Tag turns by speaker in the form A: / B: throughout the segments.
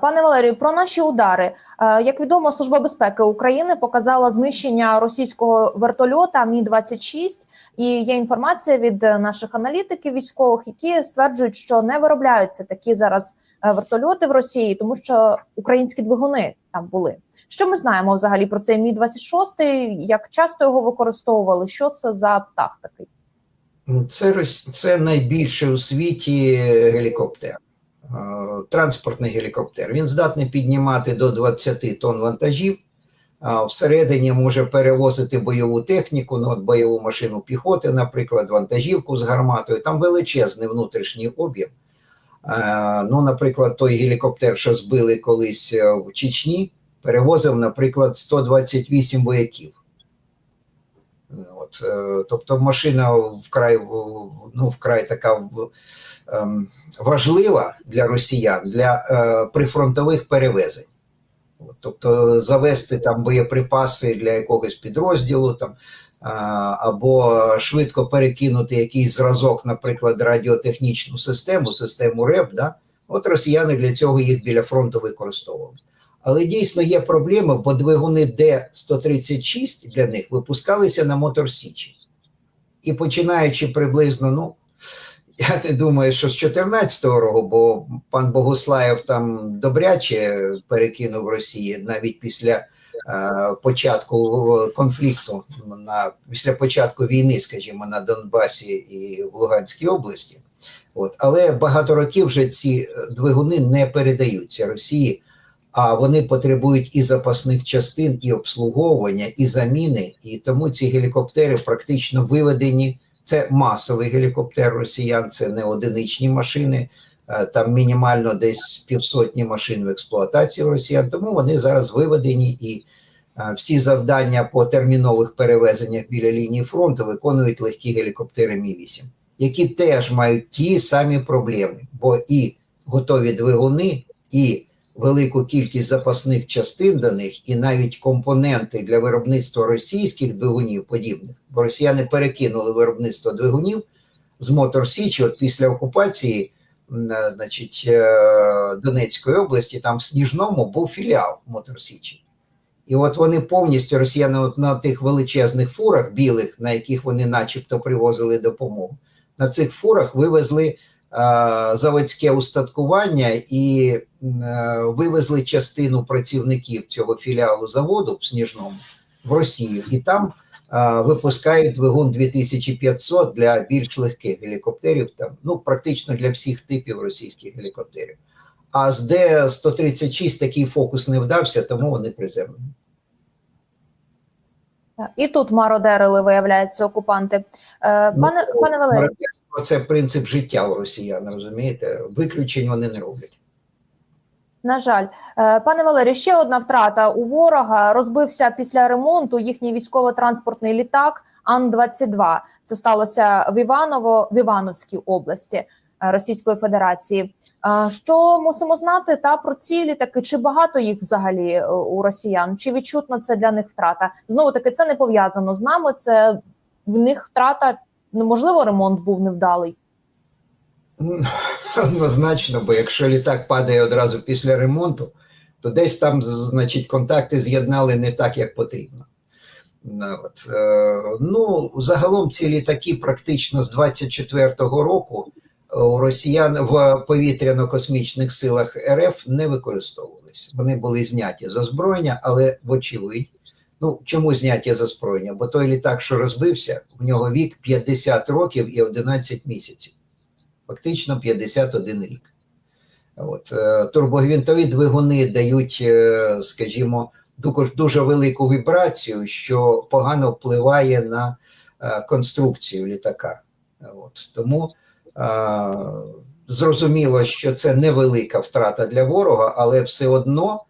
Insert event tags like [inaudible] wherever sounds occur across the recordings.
A: Пане Валерію, про наші удари. Е, Як відомо, Служба безпеки України показала знищення російського вертольота Мі 26 і є інформація від е, наших аналітиків військових, які стверджують, що не виробляються такі зараз е, вертольоти в Росії, тому що українські двигуни там були. Що ми знаємо взагалі про цей Мі 26 Як часто його використовували? Що це за птах такий?
B: Це, це найбільший у світі гелікоптер, транспортний гелікоптер. Він здатний піднімати до 20 тонн вантажів. Всередині може перевозити бойову техніку, ну, от бойову машину піхоти, наприклад, вантажівку з гарматою. Там величезний внутрішній об'єм. Ну, наприклад, той гелікоптер, що збили колись е, в Чечні, перевозив, наприклад, 128 вояків. От, е, тобто машина вкрай, ну, вкрай така ем, важлива для росіян для е, прифронтових перевезень. От, тобто завести там боєприпаси для якогось підрозділу там, а, або швидко перекинути якийсь зразок, наприклад, радіотехнічну систему, систему РЕП. Да? От росіяни для цього їх біля фронту використовували. Але дійсно є проблеми, бо двигуни Д-136 для них випускалися на Мотор Січі. І починаючи приблизно, ну, я не думаю, що з 14-го року, бо пан Богуслаєв там добряче перекинув Росії навіть після е, початку конфлікту, на, після початку війни, скажімо, на Донбасі і в Луганській області. От. Але багато років вже ці двигуни не передаються Росії а вони потребують і запасних частин, і обслуговування, і заміни. І тому ці гелікоптери практично виведені. Це масовий гелікоптер росіян, це не одиничні машини. е, Там мінімально десь півсотні машин в експлуатації росіян. Тому вони зараз виведені і е, всі завдання по термінових перевезеннях біля лінії фронту виконують легкі гелікоптери Мі 8 які теж мають ті самі проблеми, бо і готові двигуни, і велику кількість запасних частин до них і навіть компоненти для виробництва російських двигунів подібних, бо росіяни перекинули виробництво двигунів з Мотор Січі от після окупації е, значить, е, Донецької області, там в Сніжному був філіал Мотор Січі. І от вони повністю росіяни от на тих величезних фурах білих, на яких вони начебто привозили допомогу, на цих фурах вивезли заводське устаткування і е, вивезли частину працівників цього філіалу заводу в Сніжному в Росію, і там а, випускають двигун 2500 для більш легких гелікоптерів, там, ну, практично для всіх типів російських гелікоптерів. А з Д-136 такий фокус не вдався, тому вони приземлені.
A: І тут мародерили, виявляється, окупанти. Е, Пане,
B: Ну,
A: пане Валерію.
B: Це принцип життя у росіян, розумієте? Виключень вони не роблять.
A: На жаль, Е, пане Валерію, ще одна втрата у ворога розбився після ремонту їхній військово-транспортний літак Ан-22. Це сталося в Іваново в Івановській області е, Російської Федерації. Що мусимо знати та про ці літаки? Чи багато їх взагалі е, у росіян? Чи відчутна це для них втрата? Знову таки, це не пов'язано з нами. Це в них втрата. Ну, можливо, ремонт був невдалий.
B: Ну, [laughs] Однозначно, бо якщо літак падає одразу після ремонту, то десь там, значить, контакти з'єднали не так, як потрібно. Ну, От. е, Ну, загалом ці літаки практично з 24-го року е, у росіян в повітряно-космічних силах РФ не використовувалися. Вони були зняті з озброєння, але вочевидь. Ну, чому зняті з озброєння? Бо той літак, що розбився, в нього вік 50 років і 11 місяців фактично 51 рік. От, е, турбогвинтові двигуни дають, е, скажімо, дуже велику вібрацію, що погано впливає на е, конструкцію літака. От, тому зрозуміло, що це невелика втрата для ворога, але все одно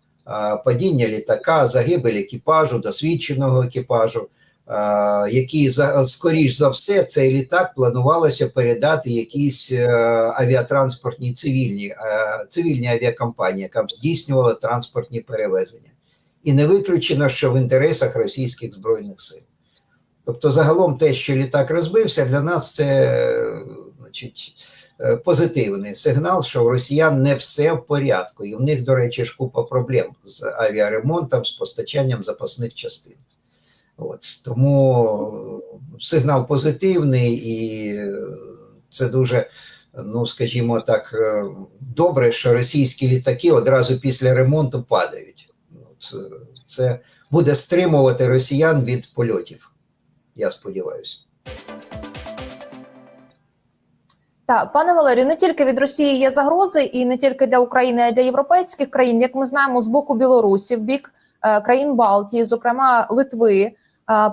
B: падіння літака, загибель екіпажу, досвідченого екіпажу, які скоріш за все цей літак планувалося передати якійсь е, авіатранспортній цивільній е, цивільній авіакомпанії, яка б здійснювала транспортні перевезення. І не виключено, що в інтересах російських збройних сил. Тобто, загалом, те, що літак розбився, для нас це значить, е, позитивний сигнал, що у росіян не все в порядку, і в них, до речі, ж купа проблем з авіаремонтом, з постачанням запасних частин. От тому сигнал позитивний, і е, це дуже, ну скажімо так, е, добре, що російські літаки одразу після ремонту падають. От, е, це буде стримувати росіян від польотів. Я сподіваюся.
A: Так, пане Валерію, не тільки від Росії є загрози, і не тільки для України, а й для європейських країн. Як ми знаємо, з боку Білорусі, в бік е, країн Балтії, зокрема Литви, е,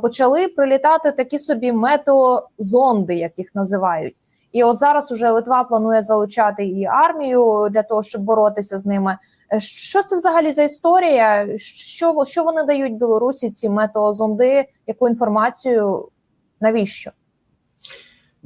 A: почали прилітати такі собі метеозонди, як їх називають. І от зараз уже Литва планує залучати і армію для того, щоб боротися з ними. Е, Що це взагалі за історія? Що, що вони дають Білорусі? Ці метеозонди? Яку інформацію? Навіщо?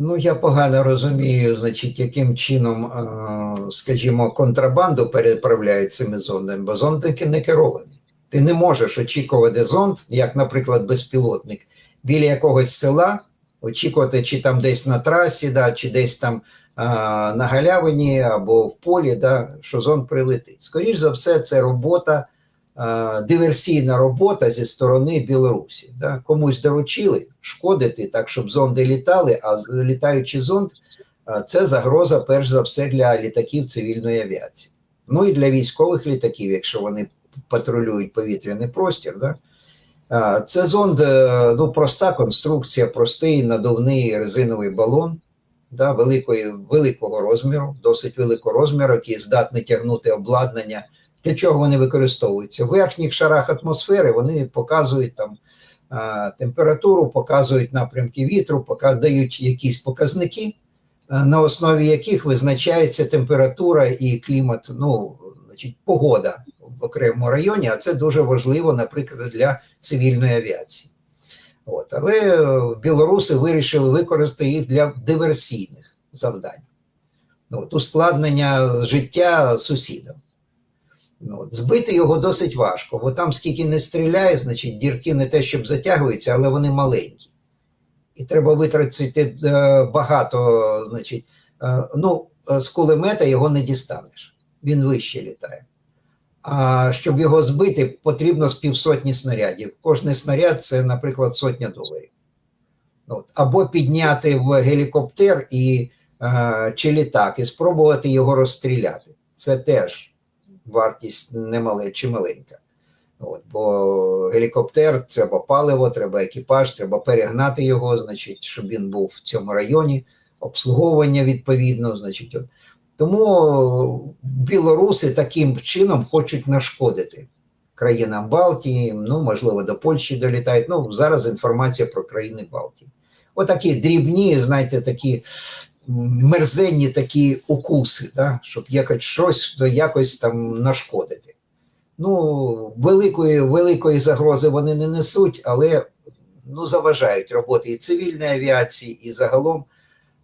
B: Ну, я погано розумію, значить, яким чином, е, скажімо, контрабанду переправляють цими зондами, бо зонд таки не керований. Ти не можеш очікувати зонд, як, наприклад, безпілотник, біля якогось села, очікувати, чи там десь на трасі, да, чи десь там е, на галявині або в полі, да, що зонд прилетить. Скоріше за все, це робота, диверсійна робота зі сторони Білорусі. Да. Комусь доручили шкодити так, щоб зонди літали, а літаючий зонд е, це загроза, перш за все, для літаків цивільної авіації. Ну і для військових літаків, якщо вони патрулюють повітряний простір. Да? Це зонд, е, ну, проста конструкція, простий надувний резиновий балон да, великої, великого розміру, досить великого розміру, який здатний тягнути обладнання. Для чого вони використовуються? В верхніх шарах атмосфери вони показують там температуру, показують напрямки вітру, дають якісь показники, на основі яких визначається температура і клімат, ну, значить, погода в окремому районі, а це дуже важливо, наприклад, для цивільної авіації. От. Але е, білоруси вирішили використати їх для диверсійних завдань. От, ускладнення життя сусідам. Ну, збити його досить важко, бо там скільки не стріляє, значить дірки не те, щоб затягуються, але вони маленькі. І треба витратити е, багато, значить, е, ну, е, з кулемета його не дістанеш. Він вище літає. А щоб його збити, потрібно з півсотні снарядів. Кожний снаряд це, наприклад, сотня доларів. От. Або підняти в гелікоптер і, чи літак і спробувати його розстріляти. Це теж вартість немале чи маленька. От, бо гелікоптер треба паливо, треба екіпаж, треба перегнати його, значить, щоб він був в цьому районі, обслуговування відповідно. Значить, от. Тому білоруси таким чином хочуть нашкодити країнам Балтії, ну, можливо, до Польщі долітають. Ну, зараз інформація про країни Балтії. Отакі дрібні, знаєте, такі мерзенні такі укуси, да? щоб якось щось до якось там нашкодити. Ну, великої, великої загрози вони не несуть, але ну, заважають роботи і цивільної авіації, і загалом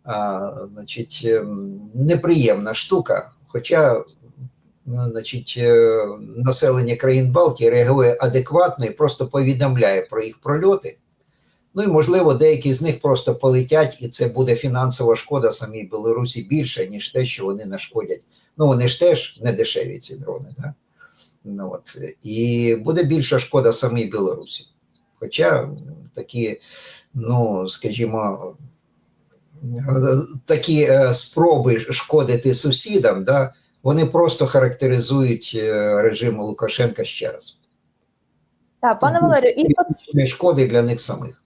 B: а, значить, ем, неприємна штука. Хоча ну, значить, е, населення країн Балтії реагує адекватно і просто повідомляє про їх прольоти. Ну і можливо, деякі з них просто полетять, і це буде фінансова шкода самій Білорусі більше, ніж те, що вони нашкодять. Ну, вони ж теж не дешеві ці дрони. Да? Ну, от. І буде більша шкода самій Білорусі. Хоча такі, ну, скажімо, такі е, спроби шкодити сусідам, да, вони просто характеризують е, режим Лукашенка ще раз.
A: Так, пане Валерію, і
B: шкоди для них самих.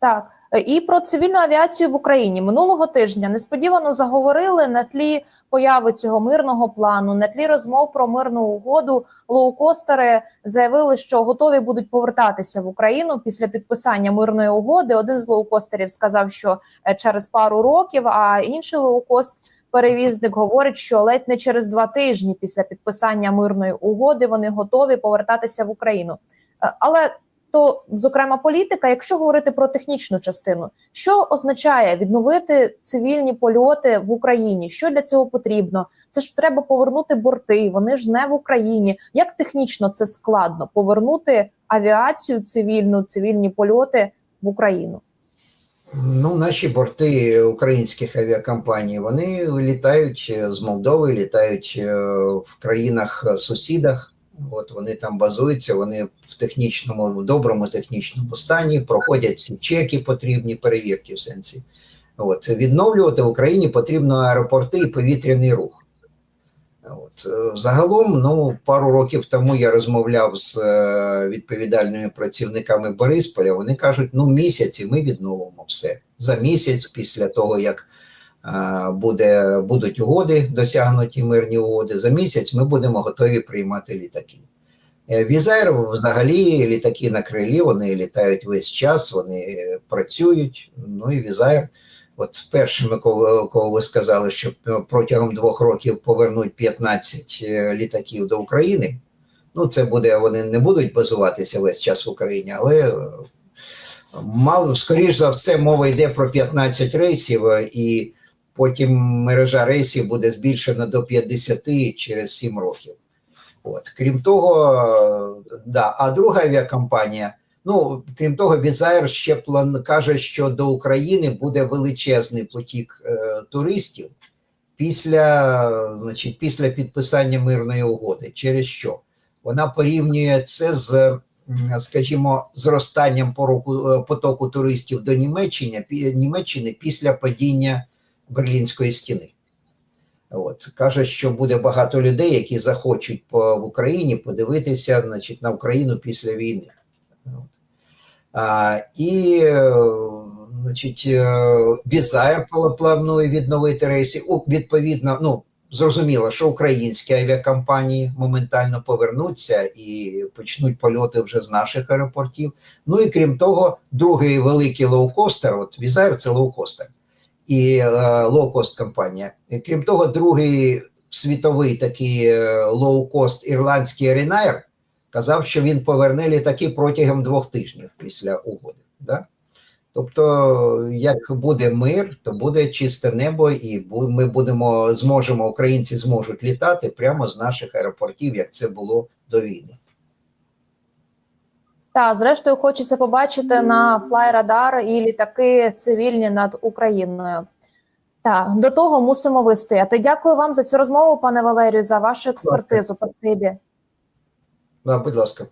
A: Так, і про цивільну авіацію в Україні минулого тижня несподівано заговорили на тлі появи цього мирного плану, на тлі розмов про мирну угоду. Лоукостери заявили, що готові будуть повертатися в Україну після підписання мирної угоди. Один з лоукостерів сказав, що е, через пару років, а інший лоукост. Перевізник говорить, що ледь не через два тижні після підписання мирної угоди вони готові повертатися в Україну. Е, Але то, зокрема, політика, якщо говорити про технічну частину, що означає відновити цивільні польоти в Україні? Що для цього потрібно? Це ж треба повернути борти. Вони ж не в Україні. Як технічно це складно повернути авіацію цивільну, цивільні польоти в Україну?
B: Ну, наші борти українських авіакомпаній вони літають е, з Молдови, літають е, в країнах е, сусідах. От вони там базуються, вони в технічному, в доброму технічному стані, проходять всі чеки, потрібні перевірки в сенсі. От відновлювати в Україні потрібно аеропорти і повітряний рух. От е, загалом, ну пару років тому я розмовляв з е, відповідальними працівниками Борисполя. Вони кажуть, ну місяці ми відновимо все за місяць після того, як буде, будуть угоди, досягнуті мирні угоди. За місяць ми будемо готові приймати літаки. Е, взагалі літаки на крилі, вони літають весь час, вони е, працюють. Ну і Візаєр, от першими, кого, ви сказали, що протягом двох років повернуть 15 е, літаків до України. Ну, це буде, вони не будуть базуватися весь час в Україні, але е, мало, скоріш за все, мова йде про 15 рейсів, е, і потім мережа рейсів буде збільшена до 50 через 7 років. От. Крім того, да, а друга авіакомпанія, ну, крім того, Візаєр ще план каже, що до України буде величезний потік е, туристів після, значить, після підписання мирної угоди. Через що? Вона порівнює це з, скажімо, зростанням е, потоку туристів до Німеччини, Німеччини після падіння Берлінської стіни. От каже, що буде багато людей, які захочуть по в Україні подивитися, значить, на Україну після війни. От. А, і, е, значить, е, Візаєр планує відновити рейси. Відповідно, ну зрозуміло, що українські авіакомпанії моментально повернуться і почнуть польоти вже з наших аеропортів. Ну і крім того, другий великий лоукостер, от Візаєр це лоукостер і е, лоукост компанія. Крім того, другий світовий такий е, лоукост ірландський Ryanair казав, що він поверне літаки протягом двох тижнів після угоди. Да? Тобто, як буде мир, то буде чисте небо, і ми будемо зможемо, українці зможуть літати прямо з наших аеропортів, як це було до війни.
A: Та зрештою хочеться побачити на флайрадар і літаки цивільні над Україною. Так, до того мусимо вистояти. Дякую вам за цю розмову, пане Валерію, за вашу експертизу. Спасибі.
B: Да, будь ласка.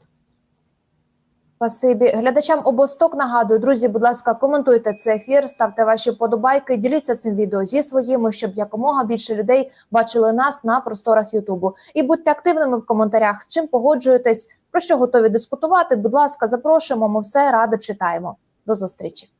A: Спасибі. Глядачам обосток нагадую, друзі, будь ласка, коментуйте цей ефір, ставте ваші вподобайки, діліться цим відео зі своїми, щоб якомога більше людей бачили нас на просторах Ютубу. І будьте активними в коментарях. З чим погоджуєтесь, про що готові дискутувати. Будь ласка, запрошуємо. Ми все радо читаємо. До зустрічі.